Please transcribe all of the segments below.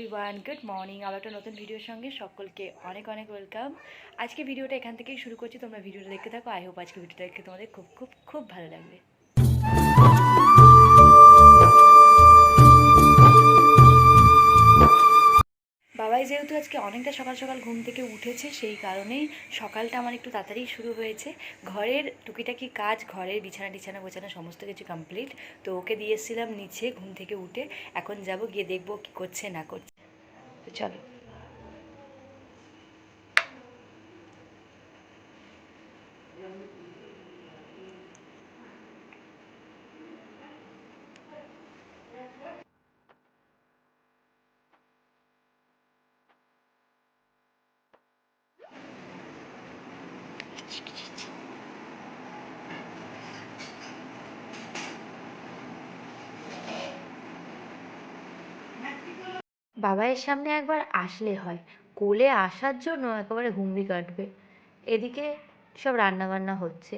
Everyone good morning আবার একটা নতুন ভিডিওর সঙ্গে সকলকে অনেক অনেক ওয়েলকাম আজকে ভিডিওটা এখান থেকেই শুরু করছি। তোমরা ভিডিওটা দেখতে থাকো। আই হোপ আজকে ভিডিওটা দেখতে তোমাদের খুব খুব খুব ভালো লাগবে। বাবাই যেহেতু আজকে অনেকটা সকাল সকাল ঘুম থেকে উঠেছে, সেই কারণেই সকালটা আমার একটু তাড়াতাড়ি শুরু হয়েছে। ঘরের টুকিটাকি কাজ, ঘরের বিছানা টিছানা গোছানো সমস্ত কিছু কমপ্লিট তো ওকে দিয়ে এসেছিলাম নিচে ঘুম থেকে উঠে। এখন যাব গিয়ে দেখব কী করছে, না করছে। তো বাবাইয়ের সামনে একবার আসলে হয়। কোলে আসার জন্য একেবারে হুমড়ি কাটবে। এদিকে সব রান্নাবান্না হচ্ছে।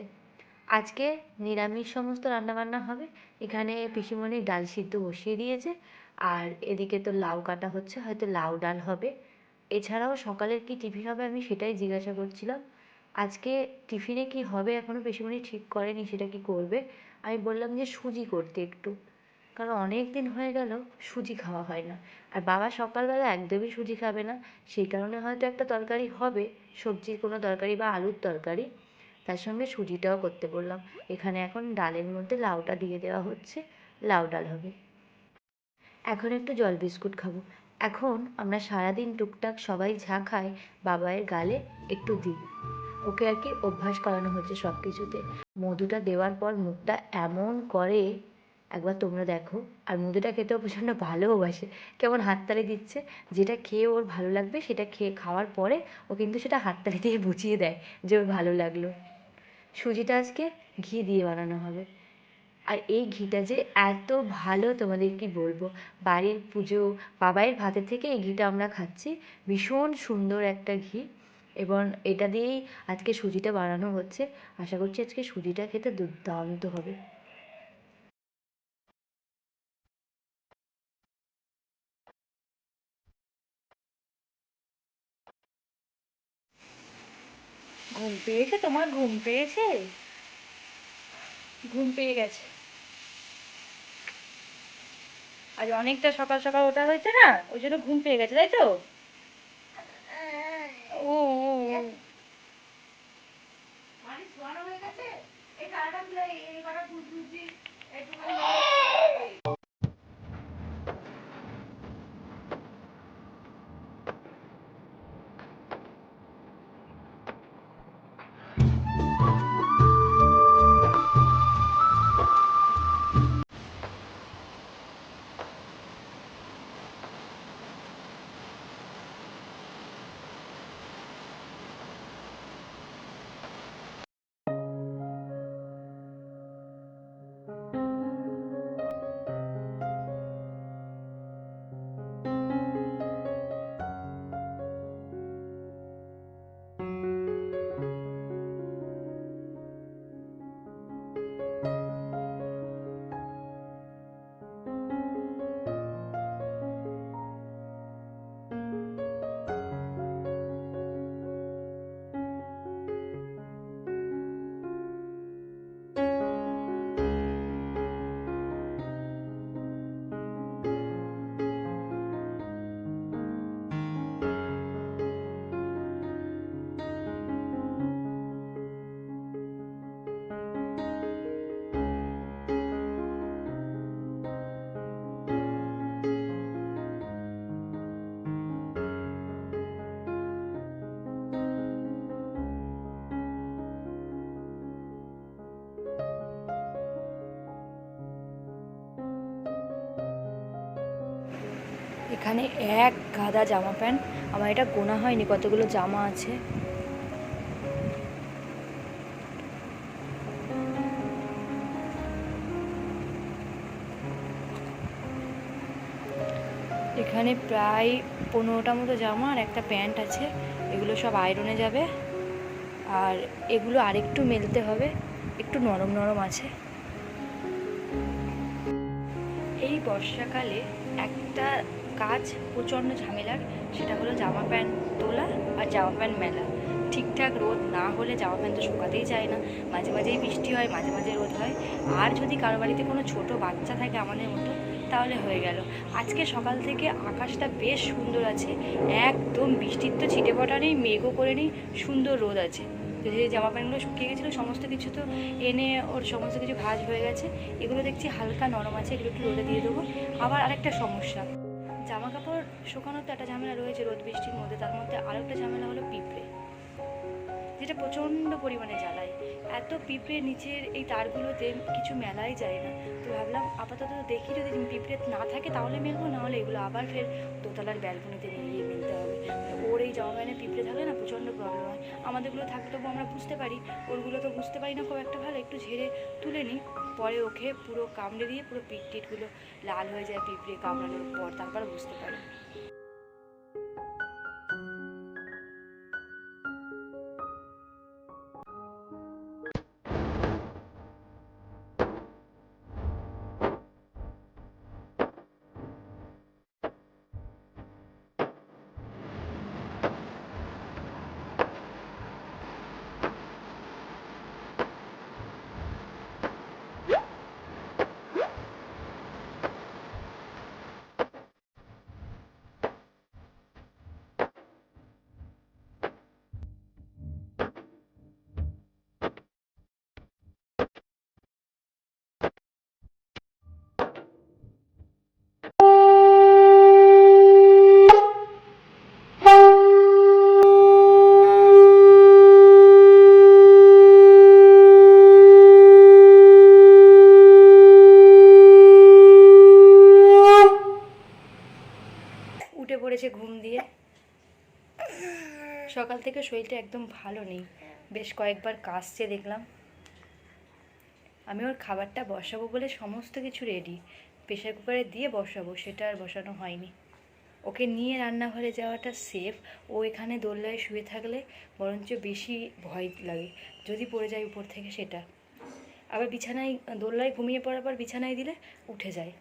আজকে নিরামিষ সমস্ত রান্নাবান্না হবে। এখানে পিসিমণি ডাল সিদ্ধ বসিয়ে দিয়েছে। আর এদিকে তো লাউ কাটা হচ্ছে, হয়তো লাউ ডাল হবে। এছাড়াও সকালের কি টিফিন হবে আমি সেটাই জিজ্ঞাসা করছিলাম। আজকে টিফিনে কি হবে এখনও পিসিমণি ঠিক করেনি সেটা কি করবে? আমি বললাম যে সুজি করতে একটু। কারণ অনেক দিন হয়ে গেল সুজি খাওয়া হয় না। আর বাবা সকালবেলা একদমই সুজি খাবে না। সেই কারণে হয়তো একটা তরকারি হবে, সবজির কোনো তরকারি বা আলুর তরকারি। তার সঙ্গে সুজিটাও করতে বললাম। এখানে এখন ডালের মধ্যে লাউটা দিয়ে দেওয়া হচ্ছে। লাউ ডাল হবে। এখন একটু জল বিস্কুট খাব। এখন আমরা সারাদিন টুকটাক সবাই যা খাই, বাবায়ের গালে একটু দিই। ওকে আর কি অভ্যাস করানো হচ্ছে সব কিছুতে মধুটা দেওয়ার পর মুখটা এমন করে একবার তোমরা দেখো। আর মধুটা খেতেও প্রচণ্ড ভালোও-বাসে কেমন হাততালি দিচ্ছে। যেটা খেয়ে ওর ভালো লাগবে, সেটা খেয়ে খাওয়ার পরে ও কিন্তু সেটা হাততালি দিয়ে বুঝিয়ে দেয় যে ওর ভালো লাগল। সুজিটা আজকে ঘি দিয়ে বানানো হবে। আর এই ঘিটা যে এত ভালো তোমাদের কি বলব? বাড়ির পুজো, বাবাইয়ের ভাতের থেকে এই ঘিটা আমরা খাচ্ছি। ভীষণ সুন্দর একটা ঘি। এবং এটা দিয়েই আজকে সুজিটা বানানো হচ্ছে। আশা করছি আজকে সুজিটা খেতে দুর্দান্ত হবে। ঘুম পেয়েছে? তোমার ঘুম পেয়েছে? ঘুম পেয়ে গেছে। আজ অনেকটা সকাল সকাল ওঠা হয়েছে না? ওই জন্য ঘুম পেয়ে গেছে তাই তো? ও ও, ও। এখানে এক গাদা জামা প্যান্ট। আমার এটা গোনা হয়নি, কতগুলো জামা আছে। এখানে প্রায় পনেরোটা মতো জামা আর একটা প্যান্ট আছে। এগুলো সব আয়রনে যাবে। আর এগুলো আরেকটু মেলতে হবে, একটু নরম নরম আছে। এই বর্ষাকালে একটা কাজ, প্রচণ্ড ঝামেলার, সেটা হলো জামা প্যান্ট তোলা আর জামা প্যান্ট মেলা। ঠিকঠাক রোদ না হলে জামা প্যান্ট তো শুকাতেই চায় না। মাঝে মাঝেই বৃষ্টি হয়, মাঝে মাঝে রোদ হয়। আর যদি কারও বাড়িতে কোনো ছোট বাচ্চা থাকে আমাদের মতো, তাহলে হয়ে গেল। আজকে সকাল থেকে আকাশটা বেশ সুন্দর আছে। একদম বৃষ্টির তো ছিটে পটা নেই, মেঘও করে নেই, সুন্দর রোদ আছে। যে জামা প্যান্টগুলো শুকিয়ে গেছিল, সমস্ত কিছু তো এনে ওর সমস্ত কিছু ভাজ হয়ে গেছে। এগুলো দেখছি হালকা নরম আছে, এগুলো একটু রোদে দিয়ে দেবো। আবার আরেকটা সমস্যা শুকানোর তো একটা ঝামেলা রয়েছে রোদ, বৃষ্টির মধ্যে, তার মধ্যে আরেকটা ঝামেলা হলো পিঁপড়ে। যেটা প্রচণ্ড পরিমাণে জ্বালায়। এত পিঁপড়ে নিচের এই তারগুলোতে কিছু মেলাই যায় না। তো ভাবলাম, আপাতত দেখি যদি পিঁপড়ে না থাকে তাহলে মেলবো না হলে এগুলো আবার ফের দোতলার ব্যালকনিতে নিয়ে মেলতে হবে। ওর এই জামা প্যান্টে পিঁপড়ে থাকলে না প্রচণ্ড প্রবলেম হয়। আমাদেরগুলো থাকলে তবু আমরা বুঝতে পারি, ওরগুলো তো বুঝতে পারি না খুব একটা ভালো। একটু ঝেড়ে তুলে নিই, পরে ওকে পুরো কামড়ে দিয়ে পুরো পিঠ টিটগুলো লাল হয়ে যায় পিঁপড়ে কামড়ানোর পর, তারপর বুঝতে পারি। শরীরটা একদম ভালো নেই। বেশ কয়েকবার কাশছে দেখলাম। আমি ওর খাবারটা বসাবো বলে সমস্ত কিছু রেডি প্রেশার কুকারে দিয়ে বসাবো, সেটা আর বসানো হয়নি। ওকে নিয়ে রান্নাঘরে যাওয়াটা সেফ ও এখানে দোল্লায় শুয়ে থাকলে বরঞ্চ বেশি ভয় লাগে, যদি পড়ে যায় উপর থেকে সেটা। আবার বিছানায়, দোল্লায় ঘুমিয়ে পড়ার পর বিছানায় দিলে উঠে যায়।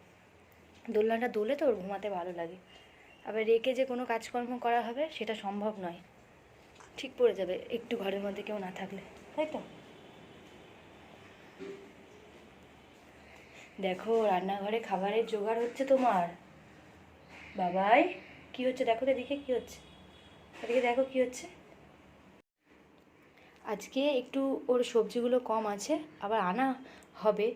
দোলনাটা দোলে তো ওর ঘুমাতে ভালো লাগে। আবার রেখে যে কোনো কাজকর্ম করা হবে, সেটা সম্ভব নয়। ঠিক পড়ে যাবে একটু ঘরের মধ্যে কেউ না থাকলে, তাই তো? দেখো, রান্নাঘরে খাবারের জোগাড় হচ্ছে তোমার। বাবাই, কি হচ্ছে? দেখো তো এদিকে কি হচ্ছে। এদিকে দেখো কি হচ্ছে। আজকে একটু ওর সবজিগুলো কম আছে, আবার আনা হবে।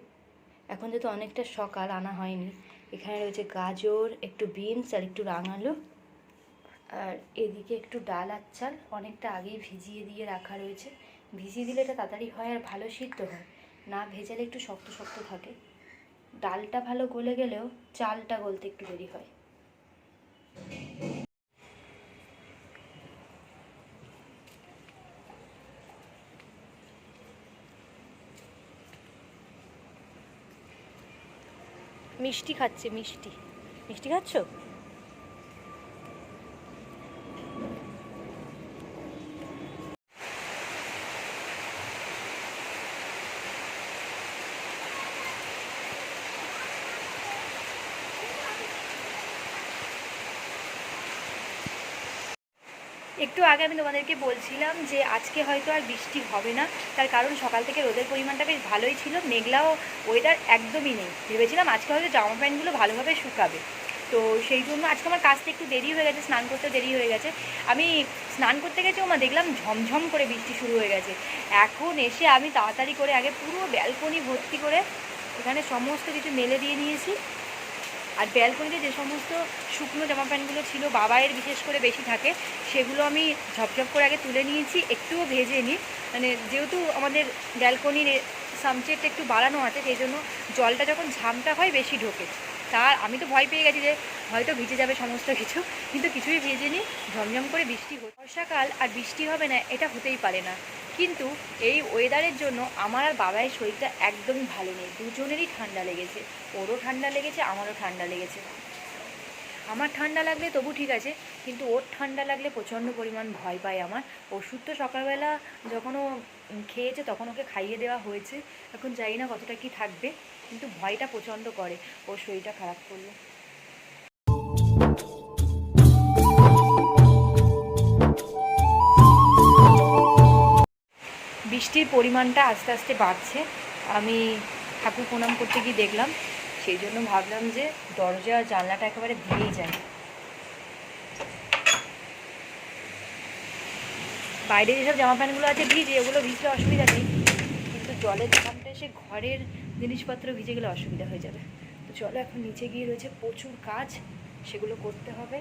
এখন যেহেতু অনেকটা সকাল, আনা হয়নি। এখানে রয়েছে গাজর, একটু বিনস আর একটু রাঙালু। আর এদিকে একটু ডাল আর চাল অনেকটা আগেই ভিজিয়ে দিয়ে রাখা রয়েছে। ভিজিয়ে দিলে এটা তাড়াতাড়ি হয় আর ভালো সিদ্ধ হয়। না ভেজালে একটু শক্ত শক্ত থাকে। ডালটা ভালো গলে গেলেও চালটা গলতে একটু দেরি হয়। মিষ্টি খাচ্ছে, মিষ্টি। মিষ্টি খাচ্ছ? একটু আগে আমি তোমাদেরকে বলছিলাম যে আজকে হয়তো আর বৃষ্টি হবে না। তার কারণ সকাল থেকে রোদের পরিমাণটা বেশ ভালোই ছিল, মেঘলাও ওয়েদার একদমই নেই। ভেবেছিলাম আজকে হয়তো জামা প্যান্টগুলো ভালোভাবে শুকাবে। তো সেই জন্য আজকে আমার কাজটা একটু দেরি হয়ে গেছে, স্নান করতে দেরি হয়ে গেছে। আমি স্নান করতে গেছি ওমা দেখলাম ঝমঝম করে বৃষ্টি শুরু হয়ে গেছে। এখন এসে আমি তাড়াতাড়ি করে আগে পুরো ব্যালকনি ভর্তি করে এখানে সমস্ত কিছু মেলে দিয়ে নিয়েছি আর ব্যালকনিতে যে সমস্ত শুকনো জামা প্যান্টগুলো ছিল, বাবায়ের বিশেষ করে বেশি থাকে, সেগুলো আমি ঝপঝপ করে আগে তুলে নিয়েছি, একটুও ভেজে নিই মানে যেহেতু আমাদের ব্যালকনির সামচেটটা একটু বাড়ানো আছে, সেই জন্য জলটা যখন ঝামটা হয় বেশি ঢোকে। তার আমি তো ভয় পেয়ে গেছি যে হয়তো ভিজে যাবে সমস্ত কিছু, কিন্তু কিছুই ভেজে নিই ঝমঝম করে বৃষ্টি হচ্ছে। বর্ষাকাল আর বৃষ্টি হবে না, এটা হতেই পারে না। কিন্তু এই ওয়েদারের জন্য আমার আর বাবাইয়ের শরীরটা একদমই ভালো নেই। দুজনেরই ঠান্ডা লেগেছে। ওরও ঠান্ডা লেগেছে, আমারও ঠান্ডা লেগেছে। আমার ঠান্ডা লাগলে তবু ঠিক আছে, কিন্তু ওর ঠান্ডা লাগলে প্রচণ্ড পরিমাণ ভয় পায় আমার। ওষুধ তো সকালবেলা যখন ও খেয়েছে তখন ওকে খাইয়ে দেওয়া হয়েছে। এখন জানি না কতটা কি থাকবে, কিন্তু ভয়টা প্রচণ্ড করে। ওর শরীরটা খারাপ করলে। বৃষ্টির পরিমাণটা আস্তে আস্তে বাড়ছে। আমি ঠাকুর প্রণাম করতে গিয়ে দেখলাম, সেই জন্য ভাবলাম যে দরজা জানলাটা একেবারে দিয়েই যায় বাইরে যেসব জামা প্যান্টগুলো আছে ভিজে ওগুলো ভিজলে অসুবিধা নেই। কিন্তু জলের দোকানটা এসে ঘরের জিনিসপত্র ভিজে গেলে অসুবিধা হয়ে যাবে। তো চলো এখন নিচে গিয়ে রয়েছে প্রচুর কাজ, সেগুলো করতে হবে।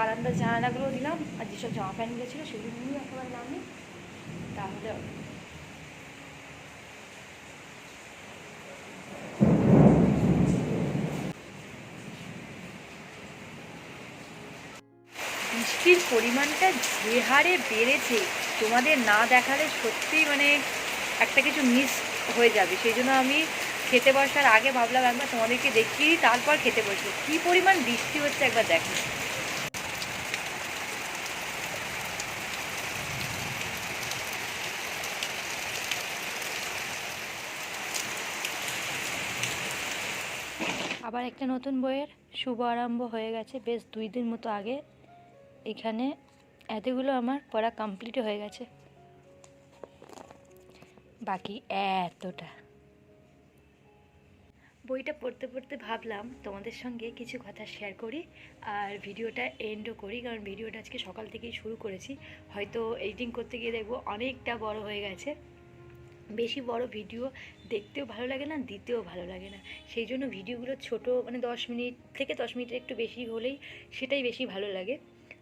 বারান্দার জানালাগুলো দিলাম, আর যেসব জামা প্যান্টগুলো ছিল সেগুলো নিয়ে একেবারে নামি। তাহলে বৃষ্টির পরিমাণটা যে হারে বেড়েছে, তোমাদের না দেখালে সত্যিই মানে একটা কিছু মিস হয়ে যাবে। সেই জন্য আমি খেতে বসার আগে ভাবলাম একবার তোমাদেরকে দেখিয়ে তারপর খেতে বসবো। কী পরিমাণ বৃষ্টি হচ্ছে একবার দেখো। আবার একটা নতুন বইয়ের শুভ আরম্ভ হয়ে গেছে বেশ দুই দিন মতো আগে। এখানে এতগুলো আমার পড়া কমপ্লিট হয়ে গেছে। বাকি এতটা। বইটা পড়তে পড়তে ভাবলাম তোমাদের সঙ্গে কিছু কথা শেয়ার করি আর ভিডিওটা এন্ডও করি, কারণ ভিডিওটা আজকে সকাল থেকেই শুরু করেছি। হয়তো এডিটিং করতে গিয়ে দেখব অনেকটা বড় হয়ে গেছে। বেশি বড় ভিডিও দেখতেও ভালো লাগে না, দিতেও ভালো লাগে না। সেই জন্য ভিডিওগুলো ছোট মানে দশ মিনিট থেকে দশ মিনিটের একটু বেশি হলেই সেটাই বেশি ভালো লাগে।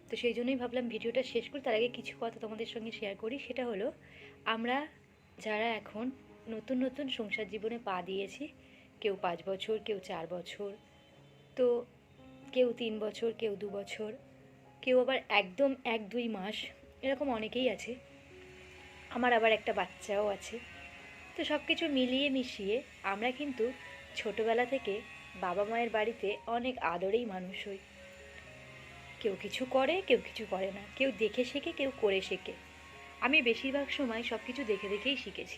তো সেই জন্যই ভাবলাম ভিডিওটা শেষ করি, তার আগে কিছু কথা তোমাদের সঙ্গে শেয়ার করি। সেটা হলো, আমরা যারা এখন নতুন নতুন সংসার জীবনে পা দিয়েছি, কেউ পাঁচ বছর, কেউ চার বছর, তো কেউ তিন বছর, কেউ দু বছর, কেউ আবার একদম এক দুই মাস, এরকম অনেকেই আছে। আমার আবার একটা বাচ্চাও আছে। তো সব কিছু মিলিয়ে মিশিয়ে আমরা কিন্তু ছোটবেলা থেকে বাবা মায়ের বাড়িতে অনেক আদরেই মানুষ হই। কেউ কিছু করে, কেউ কিছু করে না। কেউ দেখে শেখে, কেউ করে শেখে। আমি বেশিরভাগ সময় সব কিছু দেখে দেখেই শিখেছি।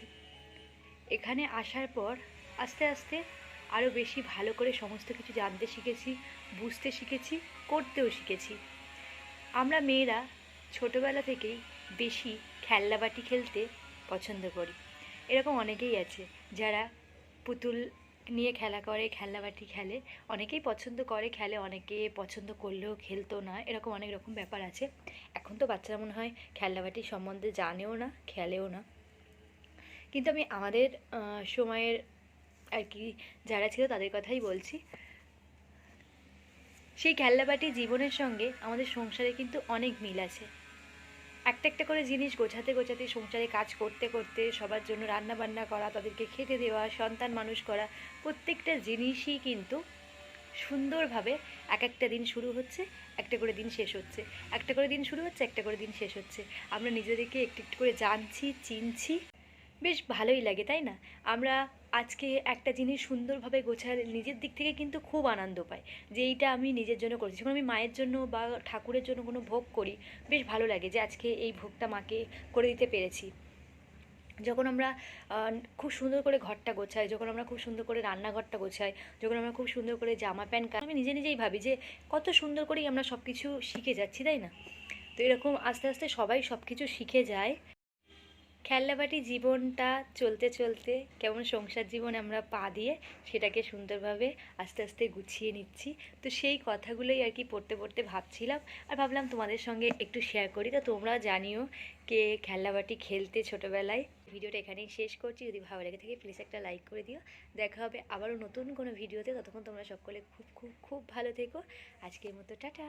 এখানে আসার পর আস্তে আস্তে আরও বেশি ভালো করে সমস্ত কিছু জানতে শিখেছি, বুঝতে শিখেছি, করতেও শিখেছি। আমরা মেয়েরা ছোটবেলা থেকেই বেশি খেলনাবাটি খেলতে পছন্দ করি। এরকম অনেকেই আছে যারা পুতুল নিয়ে খেলা করে, খেলনাবাটি খেলে। অনেকেই পছন্দ করে খেলে, অনেকে পছন্দ করলেও খেলতো না, এরকম অনেক রকম ব্যাপার আছে। এখন তো বাচ্চারা মনে হয় খেলনাবাটি সম্বন্ধে জানেও না, খেলেও না। কিন্তু আমি আমাদের সময়ের আর কি যারা ছিল তাদের কথাই বলছি। সেই খেলনাবাটি জীবনের সঙ্গে আমাদের সংসারে কিন্তু অনেক মিল আছে। একটা একটা করে জিনিস গোছাতে গোছাতে, সংসারে কাজ করতে করতে, সবার জন্য রান্না বান্না করা, তাদেরকে খেতে দেওয়া, সন্তান মানুষ করা, প্রত্যেকটা জিনিসই কিন্তু সুন্দরভাবে এক একটা দিন শুরু হচ্ছে, একটা করে দিন শেষ হচ্ছে। একটা করে দিন শুরু হচ্ছে, একটা করে দিন শেষ হচ্ছে। আমরা নিজেদেরকে একটু একটু করে জানছি, চিনছি। বেশ ভালোই লাগে, তাই না? আমরা আজকে একটা জিনিস সুন্দরভাবে গোছালে নিজের দিক থেকে কিন্তু খুব আনন্দ পাই, যে এইটা আমি নিজের জন্য করেছি। যখন আমি মায়ের জন্য বা ঠাকুরের জন্য কোনো ভোগ করি, বেশ ভালো লাগে যে আজকে এই ভোগটা মাকে করে দিতে পেরেছি। যখন আমরা খুব সুন্দর করে ঘরটা গোছাই, যখন আমরা খুব সুন্দর করে রান্নাঘরটা গোছাই, যখন আমরা খুব সুন্দর করে জামা প্যান্ট আমি নিজে নিজেই ভাবি যে কত সুন্দর করেই আমরা সব কিছু শিখে যাচ্ছি, তাই না? তো এরকম আস্তে আস্তে সবাই সব কিছু শিখে যায়। খেলনাবাটি জীবনটা চলতে চলতে কেমন সংসার জীবন আমরা পা দিয়ে সেটাকে সুন্দরভাবে আস্তে আস্তে গুছিয়ে নিচ্ছি। তো সেই কথাগুলোই আর কি পড়তে পড়তে ভাবছিলাম আর ভাবলাম তোমাদের সঙ্গে একটু শেয়ার করি। তো তোমরা জানিও কে খেলনাবাটি খেলতে ছোটোবেলায়। ভিডিওটা এখানেই শেষ করছি। যদি ভালো লেগে থাকে প্লিজ একটা লাইক করে দিও। দেখা হবে আবারও নতুন কোনো ভিডিওতে ততক্ষণ তোমরা সকলে খুব খুব খুব ভালো থেকো। আজকের মতো টাটা।